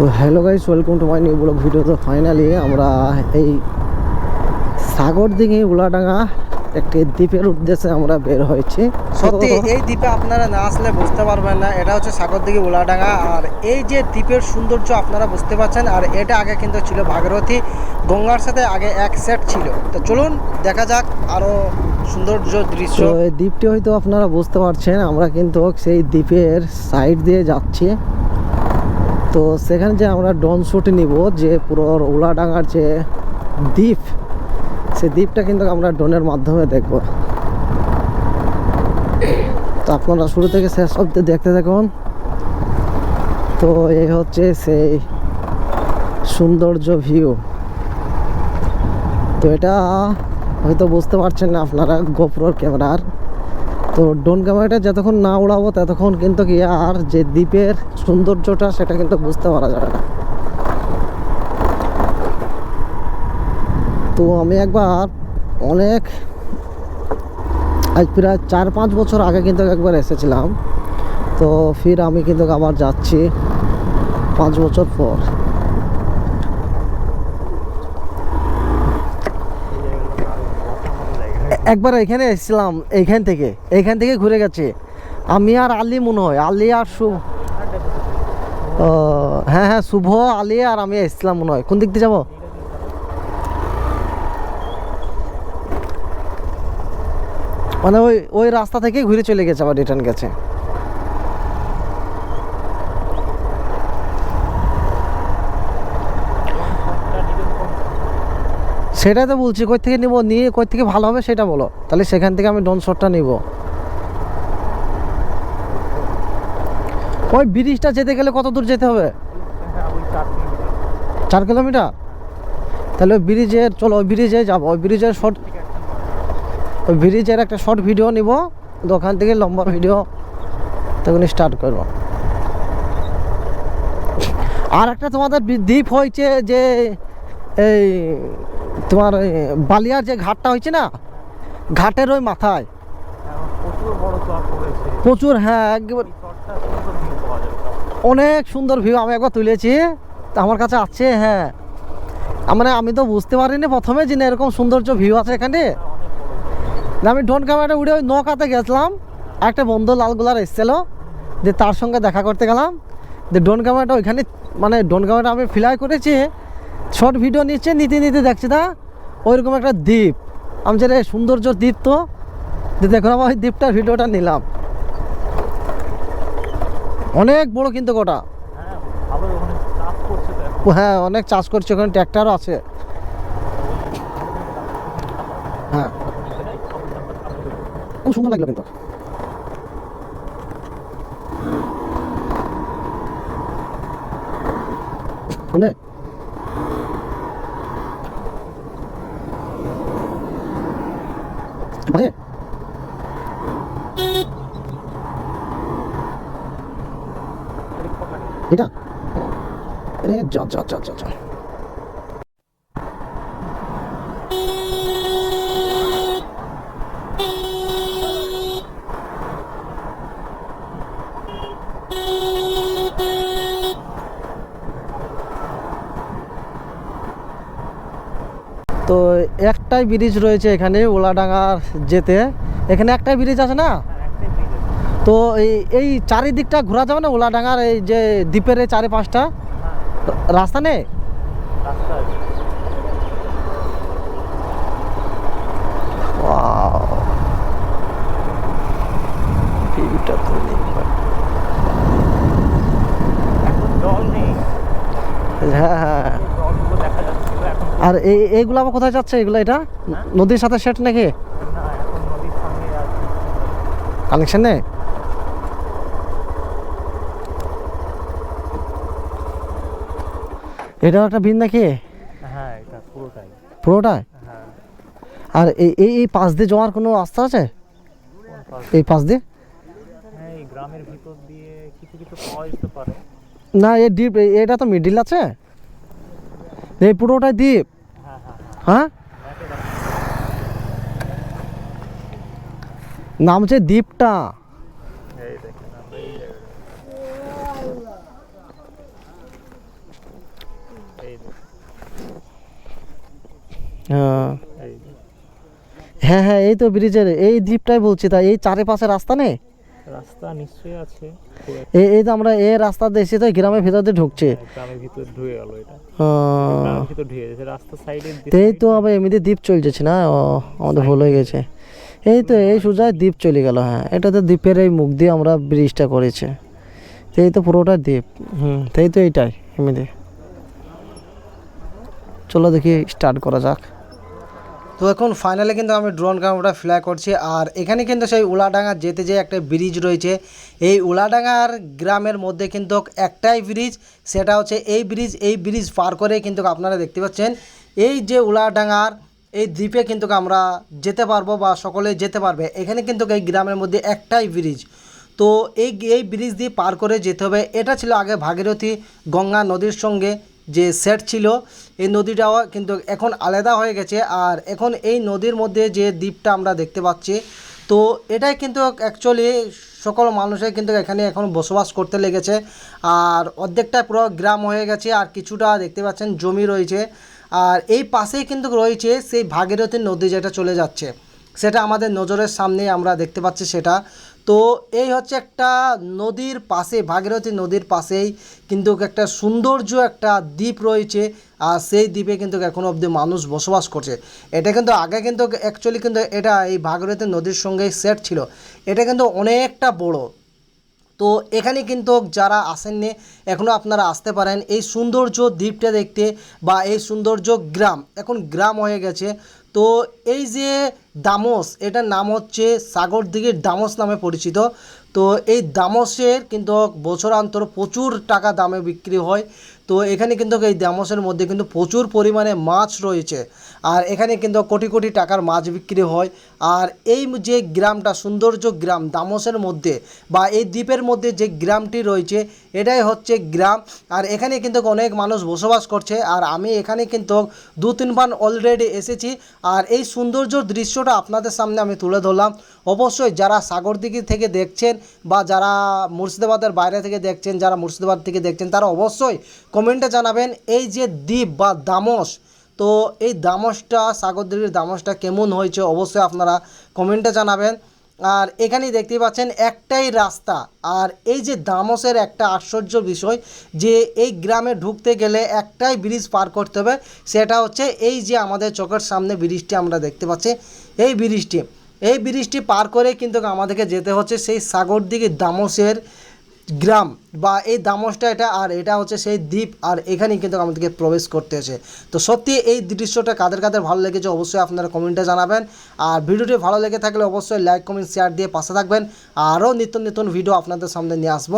তো hello guys welcome to my new blog video তো finally আমরা এই সাগর দিঘি উলাডাঙ্গা একটি দ্বীপের উদ্দেশ্যে আমরা বের হয়েছি। সত্যি এই দ্বীপে আপনারা না আসলে বুঝতে পারবেন না এটা হচ্ছে সাগর দিকে উলাডাঙ্গা। আর এই যে দ্বীপের সৌন্দর্য আপনারা বুঝতে পারছেন আর এটা আগে কিন্তু ছিল ভাগীরথী গঙ্গার সাথে আগে এক সেট ছিল। তো চলুন দেখা যাক আরও সৌন্দর্য দৃশ্য। এই দ্বীপটি হয়তো আপনারা বুঝতে পারছেন আমরা কিন্তু সেই দ্বীপের সাইড দিয়ে যাচ্ছি। তো সেখানে যে আমরা ডন শুট নিব, যে পুরো উলাডাঙ্গার যে দ্বীপ, সেই দ্বীপটা কিন্তু আমরা ড্রোনের মাধ্যমে দেখব। তো আপনারা শুরু থেকে শেষ অব্দি দেখতে থাকুন। তো এই হচ্ছে সেই সৌন্দর্য ভিউ। তো এটা হয়তো বুঝতে পারছেন না আপনারা, গোপ্রোর ক্যামেরার। তো ডোন ক্যামেরাটা যতক্ষণ না উড়াবো ততক্ষণ কিন্তু কি আর যে দ্বীপের সৌন্দর্যটা সেটা কিন্তু বুঝতে পারা যাবে না। তো আমি একবার অনেক, আজ প্রায় চার পাঁচ বছর আগে কিন্তু একবার এসেছিলাম। তো ফির আমি কিন্তু আবার যাচ্ছি পাঁচ বছর পর। একবার এখানে এসেছিলাম, এইখান থেকে এইখান থেকে ঘুরে গেছে। আমি আর আলী মনে হয়, আলী আর শুভ হ্যাঁ হ্যাঁ শুভ, আলী আর আমি এসেছিলাম মনে হয়। কোন দিক দিয়ে যাব? মানে ওই ওই রাস্তা থেকে ঘুরে চলে গেছে আবার রিটার্ন গেছে। সেটাই তো বলছি, কই থেকে নিব, নিয়ে কই থেকে ভালো হবে সেটা বলো। তাহলে সেখান থেকে আমি ডন শটটা নিব। ওই ব্রিজটা যেতে গেলে কত দূর যেতে হবে? চার কিলোমিটার? তাহলে ওই ব্রিজের চলো ওই ব্রিজে যাব, ওই ব্রিজের শর্ট ওই ব্রিজের একটা শর্ট ভিডিও নিব দোকান থেকে লম্বা ভিডিও তখন স্টার্ট করব। আর একটা তোমাদের দ্বীপ হয়েছে যে, এই তোমার বালিয়ার যে ঘাটটা হয়েছে না ঘাটের ওই মাথায়। প্রচুর হ্যাঁ একবার। অনেক সুন্দর ভিউ আমি একবার তুলেছি। তা আমার কাছে আছে হ্যাঁ। মানে আমি তো বুঝতে পারিনি প্রথমে যে না এরকম সৌন্দর্য ভিউ আছে এখানে। না, আমি ড্রোন ক্যামেরাটা উড়ে ওই নৌকাতে গেছিলাম। একটা বন্ধু লালগোলার এসেছিল যে তার সঙ্গে দেখা করতে গেলাম। যে ড্রোন ক্যামেরাটা ওইখানে মানে ড্রোন ক্যামেরাটা আমি ফ্লাই করেছি শর্ট ভিডিও নিচ্ছে, নিতে নিতে দেখছি না ওইরকম একটা দ্বীপ। আমি যে রে সৌন্দর্য দ্বীপ তো, যে দেখুন আমার ওই দ্বীপটার ভিডিওটা নিলাম। অনেক বড় কিন্তু গোটা। হ্যাঁ অনেক চাষ করছে ওখানে, ট্র্যাক্টরও আছে। হ্যাঁ। খুব সুন্দর লাগল কিন্তু। শুনে ভাই এটা যা যা যা যা যা তো একটাই ব্রিজ রয়েছে এখানে ওলাডাঙ্গার যেতে। এখানে একটাই ব্রিজ আছে না? তো এই এই চারিদিকটা ঘোরা যাবে না? ওলাডাঙ্গার এই যে দ্বীপের চারি পাঁচটা রাস্তা নেই আছে Wow. ভিউটা তো নেই ভাই। এখন জল নেই হ্যাঁ হ্যাঁ জলগুলো দেখা যাচ্ছিল এখন আর এই এইগুলো আবার কোথায় যাচ্ছে? এগুলো এটা? নদীর সাথে সেট নাকি? কানেকশন নেই? এটাও একটা বিন নাকি? হ্যাঁ এটা পুরোটাই। পুরোটাই? হ্যাঁ। আর এই এই এই পাশ দিয়ে যাওয়ার কোনো রাস্তা আছে? এই পাশ দিয়ে? হ্যাঁ গ্রামের ভিতর দিয়ে কিছু কিছু পাওয়া যেতে পারে। না এই দ্বীপ এই- এটা তো মিডিল আছে। এই পুরোটাই দ্বীপ হ্যাঁ? নাম হচ্ছে দ্বীপটা হ্যাঁ। হ্যাঁ হ্যাঁ এই তো ব্রিজের, এই দ্বীপটাই বলছি, তা এই চারিপাশে রাস্তা নেই? রাস্তা নিশ্চয়ই আছে। এই এই তো আমরা এই রাস্তা দিয়ে এসে তো গ্রামের ভিতর দিয়ে ঢুকছে। গ্রামের ভিতর ঢুকে গেল এটা। গ্রামের ভিতর ঢুকে গেছে রাস্তা সাইডে এই তো আবার এমনিতে দ্বীপ চলছে না? ও আমাদের ভুল হয়ে গেছে। এই তো এই সোজা দ্বীপ চলে গেল হ্যাঁ। এটা তো দ্বীপের এই মুখ দিয়ে আমরা ব্রিজটা করেছে। তো এই তো পুরোটা দ্বীপ। হুম তাই তো এইটাই এমনিতে। চলো দেখি স্টার্ট করা যাক। তো এখন ফাইনালে কিন্তু আমি ড্রোন ক্যামেরাটা ফ্লাই করছি। আর এখানে কিন্তু সেই উলাডাঙ্গা যেতে যে একটা ব্রিজ রয়েছে। এই উলাডাঙ্গার গ্রামের মধ্যে কিন্তু একটাই ব্রিজ সেটা হচ্ছে এই ব্রিজ এই ব্রিজ পার করে কিন্তু আপনারা দেখতে পাচ্ছেন, এই যে উলাডাঙ্গার এই দ্বীপে কিন্তু আমরা যেতে পারব বা সকলে যেতে পারবে। এখানে কিন্তু এই গ্রামের মধ্যে একটাই ব্রিজ তো এই এই ব্রিজ দিয়ে পার করে যেতে হবে। এটা ছিল আগে ভাগীরথী গঙ্গা নদীর সঙ্গে। যে সেট ছিল, এই নদীটাও কিন্তু এখন আলাদা হয়ে গেছে। আর এখন এই নদীর মধ্যে যে দ্বীপটা আমরা দেখতে পাচ্ছি, তো এটাই কিন্তু অ্যাকচুয়ালি সকল মানুষের কিন্তু এখানে এখন বসবাস করতে লেগেছে। আর অর্ধেকটা পুরো গ্রাম হয়ে গেছে, আর কিছুটা দেখতে পাচ্ছেন জমি রয়েছে। আর এই পাশেই কিন্তু রয়েছে সেই ভাগীরথী নদী যেটা চলে যাচ্ছে। সেটা আমাদের নজরের সামনে আমরা দেখতে পাচ্ছি সেটা। তো এই হচ্ছে একটা নদীর পাশে, ভাগীরথী নদীর পাশেই কিন্তু একটা সৌন্দর্য একটা দ্বীপ রয়েছে, আর সেই দ্বীপে কিন্তু এখন অবধি মানুষ বসবাস করছে। এটা কিন্তু আগে কিন্তু অ্যাকচুয়ালি কিন্তু এটা এই ভাগীরথী নদীর সঙ্গে সেট ছিল। এটা কিন্তু অনেকটা বড়। তো এখানে কিন্তু যারা আসেননি এখনও আপনারা আসতে পারেন। এই সৌন্দর্য দ্বীপটা দেখতে বা এই সৌন্দর্য গ্রাম, এখন গ্রাম হয়ে গেছে। তো এই যে দামস, এটার নাম হচ্ছে সাগর দিঘির দামস নামে পরিচিত। তো এই দামসের কিন্তু বছর অন্তর প্রচুর টাকা দামে বিক্রি হয়। তো এখানে কিন্তু এই দামসের মধ্যে কিন্তু প্রচুর পরিমাণে মাছ রয়েছে। আর এখানে কিন্তু কোটি কোটি টাকার মাছ বিক্রি হয়। আর এই যে গ্রামটা, সৌন্দর্য গ্রাম দামসের মধ্যে বা এই দ্বীপের মধ্যে যে গ্রামটি রয়েছে, এটাই হচ্ছে গ্রাম। আর এখানে কিন্তু অনেক মানুষ বসবাস করছে। আর আমি এখানে কিন্তু দু তিনবার অলরেডি এসেছি। আর এই সৌন্দর্য দৃশ্যটা আপনাদের সামনে আমি তুলে ধরলাম। অবশ্যই যারা সাগরদিঘি থেকে দেখছেন বা যারা মুর্শিদাবাদের বাইরে থেকে দেখছেন, যারা মুর্শিদাবাদ থেকে দেখছেন, তারা অবশ্যই কমেন্টে জানাবেন, এই যে দ্বীপ বা দামস, তো এই দামসটা সাগরদিঘির দামসটা কেমন হয়েছে? অবশ্যই আপনারা কমেন্টে জানাবেন। আর এখানেই দেখতেই পাচ্ছেন, একটাই রাস্তা। আর এই যে দামসের একটা আশ্চর্য বিষয়, যে এই গ্রামে ঢুকতে গেলে একটাই ব্রিজ পার করতে হবে, সেটা হচ্ছে এই যে আমাদের চোখের সামনে ব্রিজটি আমরা দেখতে পাচ্ছি। এই ব্রিজটি এই ব্রিজটি পার করে কিন্তু আমাদেরকে যেতে হচ্ছে সেই সাগরদিঘি দামসের গ্রাম বা এই দামসটা এটা আর এটা হচ্ছে সেই দ্বীপ আর এখানেই কিন্তু আমাদেরকে প্রবেশ করতে হয়েছে। তো সত্যি এই দৃশ্যটা কাদের কাদের ভালো লেগেছে অবশ্যই আপনারা কমেন্টে জানাবেন। আর ভিডিওটি ভালো লেগে থাকলে অবশ্যই লাইক, কমেন্ট শেয়ার দিয়ে পাশে থাকবেন। আরও নিত্য নতুন ভিডিও আপনাদের সামনে নিয়ে আসব।